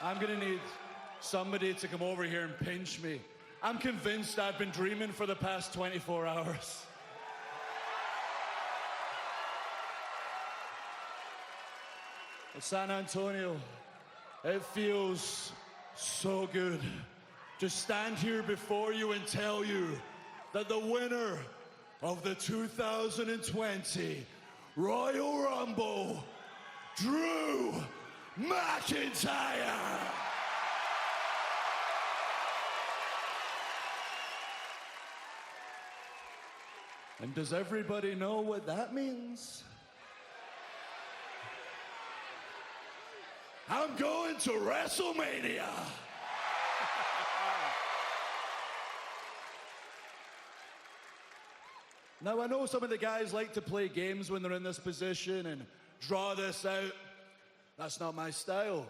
I'm gonna need somebody to come over here and pinch me. I'm convinced I've been dreaming for the past 24 hours. San Antonio, it feels so good to stand here before you and tell you that the winner of the 2020 Royal Rumble, Drew McIntyre. And does everybody know what that means? I'm going to WrestleMania. now, I know some of the guys like to play games when they're in this position and draw this out. That's not my style.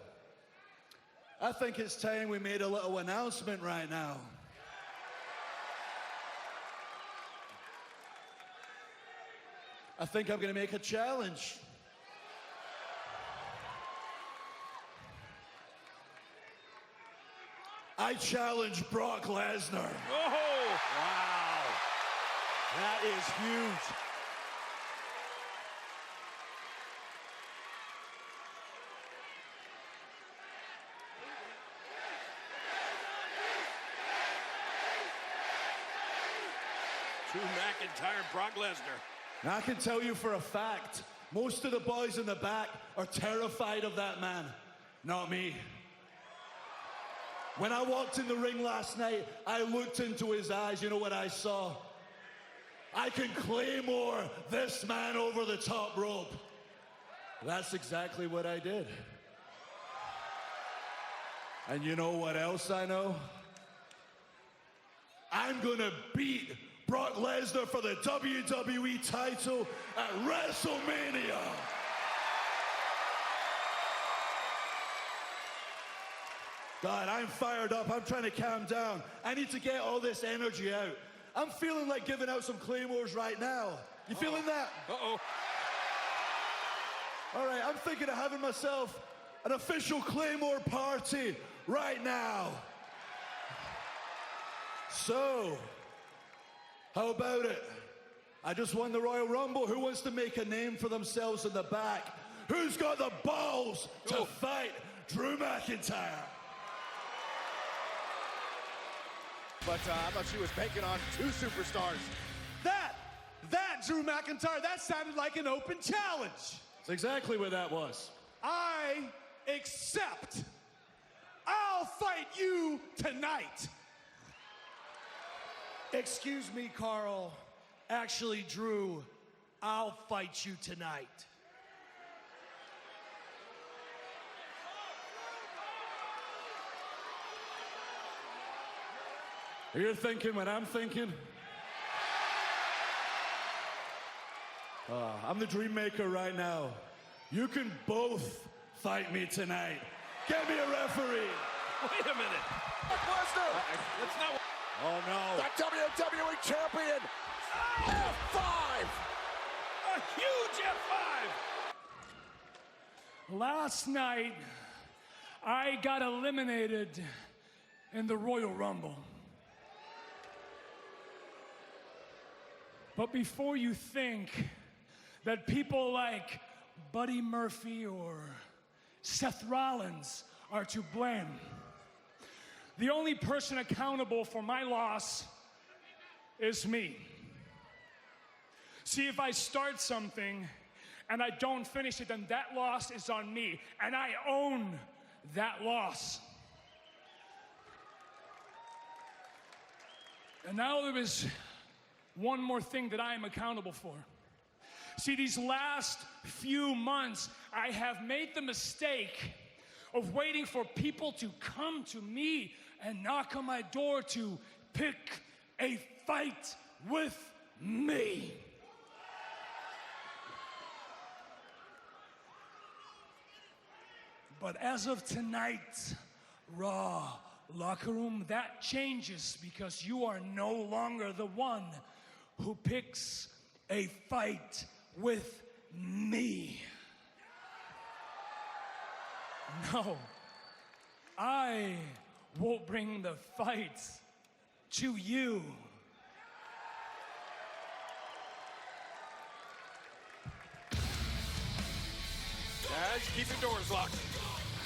I think it's time we made a little announcement right now. I think I'm going to make a challenge. I challenge Brock Lesnar. Oh! Wow. That is huge. Drew McIntyre, Brock Lesnar. And I can tell you for a fact, most of the boys in the back are terrified of that man. Not me. When I walked in the ring last night, I looked into his eyes. You know what I saw? I can claymore this man over the top rope. That's exactly what I did. And you know what else I know? I'm gonna beat Brock Lesnar for the WWE title at WrestleMania. God, I'm fired up. I'm trying to calm down. I need to get all this energy out. I'm feeling like giving out some claymores right now. You feeling that? Uh-oh. All right, I'm thinking of having myself an official claymore party right now. So, how about it? I just won the Royal Rumble. Who wants to make a name for themselves in the back? Who's got the balls to Oh. fight Drew McIntyre? But uh, I thought she was banking on two superstars. That, that, Drew McIntyre, that sounded like an open challenge. That's exactly what that was. I accept. I'll fight you tonight. Excuse me, Carl. Actually, Drew, I'll fight you tonight. You're thinking what I'm thinking? Uh, I'm the dream maker right now. You can both fight me tonight. Get me a referee. Wait a minute. Brock Lesnar, That's not what. no. the WWE champion. F5. A huge F5. Last night, I got eliminated in the Royal Rumble. But before you think that people like Buddy Murphy or Seth Rollins are to blame, the only person accountable for my loss is me. See, if I start something and I don't finish it, then that loss is on me, and I own that loss. And now there is one more thing that I am accountable for. See, these last few months, I have made the mistake of waiting for people to come to me and knock on my door to pick a fight with me. But as of tonight, Raw locker room, that changes because you are no longer the one who picks a fight with me. No. I will bring the fights to you. Guys, keep your doors locked.